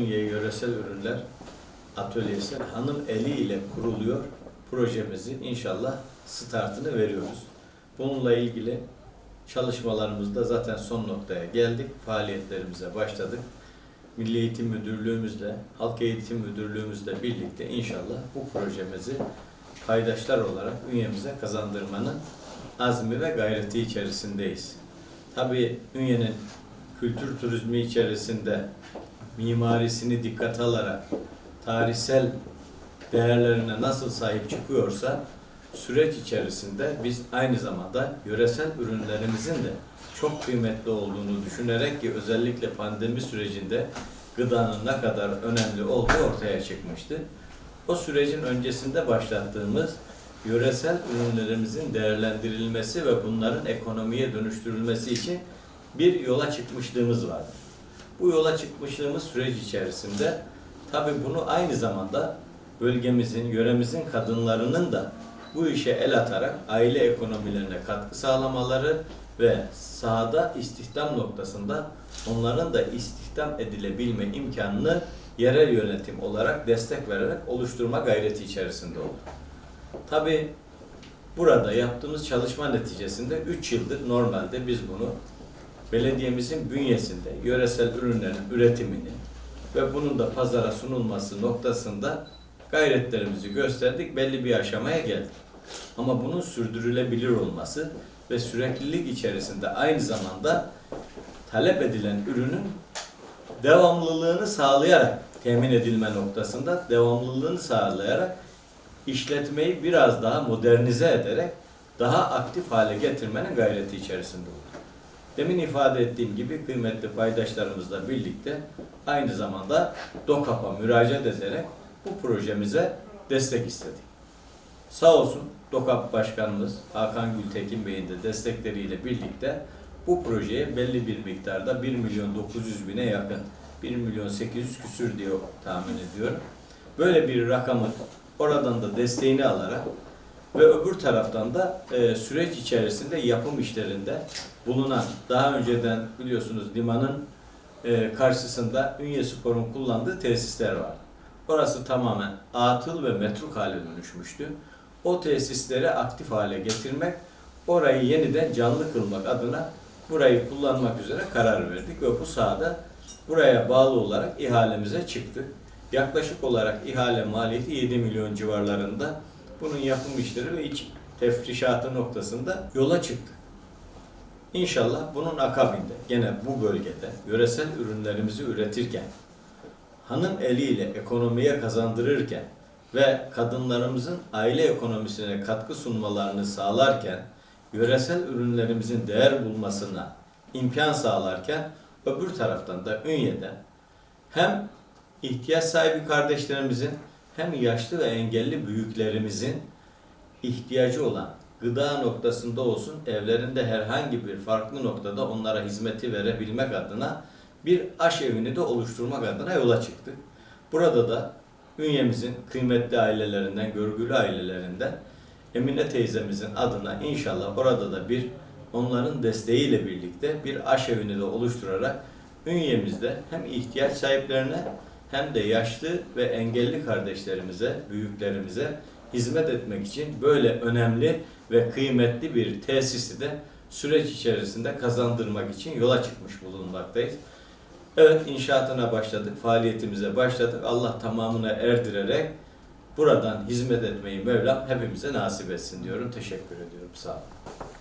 Yöresel Ürünler Atölyesi hanım eliyle kuruluyor. Projemizi inşallah startını veriyoruz. Bununla ilgili çalışmalarımızda zaten son noktaya geldik. Faaliyetlerimize başladık. Milli Eğitim Müdürlüğümüzle, Halk Eğitim Müdürlüğümüzle birlikte inşallah bu projemizi paydaşlar olarak ünyemize kazandırmanın azmi ve gayreti içerisindeyiz. Tabii Ünye'nin kültür turizmi içerisinde mimarisini dikkate alarak tarihsel değerlerine nasıl sahip çıkıyorsa süreç içerisinde biz aynı zamanda yöresel ürünlerimizin de çok kıymetli olduğunu düşünerek ki özellikle pandemi sürecinde gıdanın ne kadar önemli olduğu ortaya çıkmıştı. O sürecin öncesinde başlattığımız yöresel ürünlerimizin değerlendirilmesi ve bunların ekonomiye dönüştürülmesi için bir yola çıkmışlığımız vardı. Bu yola çıkmışlığımız süreç içerisinde tabi bunu aynı zamanda bölgemizin, yöremizin kadınlarının da bu işe el atarak aile ekonomilerine katkı sağlamaları ve sahada istihdam noktasında onların da istihdam edilebilme imkanını yerel yönetim olarak destek vererek oluşturma gayreti içerisinde oldu. Tabi burada yaptığımız çalışma neticesinde 3 yıldır normalde biz bunu belediyemizin bünyesinde yöresel ürünlerin üretimini ve bunun da pazara sunulması noktasında gayretlerimizi gösterdik, belli bir aşamaya geldik. Ama bunun sürdürülebilir olması ve süreklilik içerisinde aynı zamanda talep edilen ürünün devamlılığını sağlayarak temin edilme noktasında devamlılığını sağlayarak işletmeyi biraz daha modernize ederek daha aktif hale getirmenin gayreti içerisinde olduk. Demin ifade ettiğim gibi kıymetli paydaşlarımızla birlikte aynı zamanda DOKAP'a müracaat ederek bu projemize destek istedik. Sağ olsun DOKAP Başkanımız Hakan Gültekin Bey'in de destekleriyle birlikte bu projeye belli bir miktarda 1 milyon 900 bine yakın 1 milyon 800 küsür diye tahmin ediyorum. Böyle bir rakamı oradan da desteğini alarak ve öbür taraftan da e, süreç içerisinde yapım işlerinde bulunan daha önceden biliyorsunuz limanın e, karşısında Ünye Spor'un kullandığı tesisler var. Orası tamamen atıl ve metruk hale dönüşmüştü. O tesisleri aktif hale getirmek, orayı yeniden canlı kılmak adına burayı kullanmak üzere karar verdik ve bu sahada buraya bağlı olarak ihalemize çıktık. Yaklaşık olarak ihale maliyeti 7 milyon civarlarında bunun yapım işleri ve iç tefrişatı noktasında yola çıktı. İnşallah bunun akabinde gene bu bölgede yöresel ürünlerimizi üretirken hanım eliyle ekonomiye kazandırırken ve kadınlarımızın aile ekonomisine katkı sunmalarını sağlarken yöresel ürünlerimizin değer bulmasına imkan sağlarken öbür taraftan da Ünye'de hem ihtiyaç sahibi kardeşlerimizin hem yaşlı ve engelli büyüklerimizin ihtiyacı olan gıda noktasında olsun evlerinde herhangi bir farklı noktada onlara hizmeti verebilmek adına bir aş evini de oluşturmak adına yola çıktık. Burada da Ünyemizin kıymetli ailelerinden, görgülü ailelerinden Emine teyzemizin adına inşallah orada da bir onların desteğiyle birlikte bir aş evini de oluşturarak Ünyemizde hem ihtiyaç sahiplerine hem de yaşlı ve engelli kardeşlerimize, büyüklerimize hizmet etmek için böyle önemli ve kıymetli bir tesisi de süreç içerisinde kazandırmak için yola çıkmış bulunmaktayız. Evet inşaatına başladık, faaliyetimize başladık. Allah tamamına erdirerek buradan hizmet etmeyi Mevlam hepimize nasip etsin diyorum. Teşekkür ediyorum. Sağ olun.